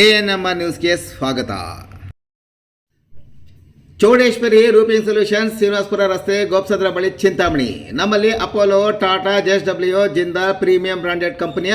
A N M R ನ್ಯೂಸ್ಗೆ ಸ್ವಾಗತ. Chowdeshwari roofing solutions Srinivaspur ರಸ್ತೆ ಗೋಪ್ಸದ್ರ ಬಳಿ ಚಿಂತಾಮಣಿ. ನಮ್ಮಲ್ಲಿ Apollo, Tata JS W Jindal premium branded ಕಂಪನಿಯ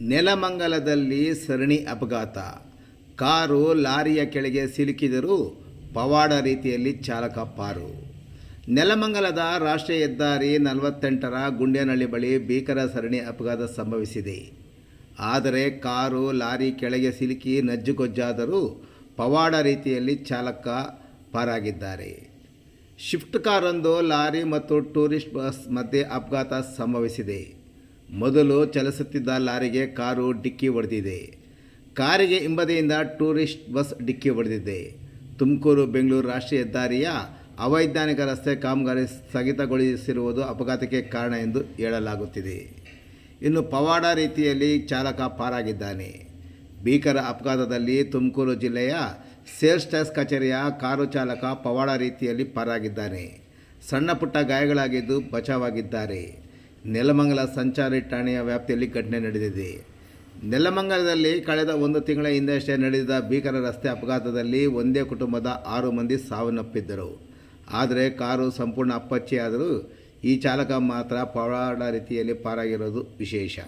ನೆಲಮಂಗಲದಲ್ಲಿ ಸರಣಿ ಅಪಘಾತ. ಕಾರು ಲಾರಿಯ ಕೆಳಗೆ ಸಿಲುಕಿದರೂ ಪವಾಡ ರೀತಿಯಲ್ಲಿ ಚಾಲಕ ಪಾರು. ನೆಲಮಂಗಲದ ರಾಷ್ಟ್ರೀಯ ಹೆದ್ದಾರಿ ನಲವತ್ತೆಂಟರ ಗುಂಡೇನಹಳ್ಳಿ ಬಳಿ ಭೀಕರ ಸರಣಿ ಅಪಘಾತ ಸಂಭವಿಸಿದೆ. ಆದರೆ ಕಾರು ಲಾರಿ ಕೆಳಗೆ ಸಿಲುಕಿ ನಜ್ಜುಗೊಜ್ಜಾದರೂ ಪವಾಡ ರೀತಿಯಲ್ಲಿ ಚಾಲಕ ಪಾರಾಗಿದ್ದಾರೆ. ಶಿಫ್ಟ್ ಕಾರೊಂದು ಲಾರಿ ಮತ್ತು ಟೂರಿಸ್ಟ್ ಬಸ್ ಮಧ್ಯೆ ಅಪಘಾತ ಸಂಭವಿಸಿದೆ. ಮೊದಲು ಚಲಿಸುತ್ತಿದ್ದ ಲಾರಿಗೆ ಕಾರು ಡಿಕ್ಕಿ ಹೊಡೆದಿದೆ. ಕಾರಿಗೆ ಹಿಂಬದಿಯಿಂದ ಟೂರಿಸ್ಟ್ ಬಸ್ ಡಿಕ್ಕಿ ಹೊಡೆದಿದೆ. ತುಮಕೂರು ಬೆಂಗಳೂರು ರಾಷ್ಟ್ರೀಯ ಹೆದ್ದಾರಿಯ ಅವೈಜ್ಞಾನಿಕ ರಸ್ತೆ ಕಾಮಗಾರಿ ಸ್ಥಗಿತಗೊಳಿಸಿರುವುದು ಅಪಘಾತಕ್ಕೆ ಕಾರಣ ಎಂದು ಹೇಳಲಾಗುತ್ತಿದೆ. ಇನ್ನು ಪವಾಡ ರೀತಿಯಲ್ಲಿ ಚಾಲಕ ಪಾರಾಗಿದ್ದಾನೆ. ಭೀಕರ ಅಪಘಾತದಲ್ಲಿ ತುಮಕೂರು ಜಿಲ್ಲೆಯ ಸೇಲ್ಸ್ ಟ್ಯಾಕ್ಸ್ ಕಚೇರಿಯ ಕಾರು ಚಾಲಕ ಪವಾಡ ರೀತಿಯಲ್ಲಿ ಪಾರಾಗಿದ್ದಾನೆ. ಸಣ್ಣ ಪುಟ್ಟ ಗಾಯಗಳಾಗಿದ್ದು ಬಚಾವಾಗಿದ್ದಾರೆ ನೆಲಮಂಗಲ ಸಂಚಾರಿ ಠಾಣೆಯ ವ್ಯಾಪ್ತಿಯಲ್ಲಿ ಘಟನೆ ನಡೆದಿದೆ. ನೆಲಮಂಗಲದಲ್ಲಿ ಕಳೆದ ಒಂದು ತಿಂಗಳ ಹಿಂದಷ್ಟೇ ನಡೆದ ಭೀಕರ ರಸ್ತೆ ಅಪಘಾತದಲ್ಲಿ ಒಂದೇ ಕುಟುಂಬದ ಆರು ಮಂದಿ ಸಾವನ್ನಪ್ಪಿದ್ದರು. ಆದರೆ ಕಾರು ಸಂಪೂರ್ಣ ಅಪ್ಪಚ್ಚಿಯಾದರೂ ಈ ಚಾಲಕ ಮಾತ್ರ ಪವಾಡ ರೀತಿಯಲ್ಲಿ ಪಾರಾಗಿರೋದು ವಿಶೇಷ.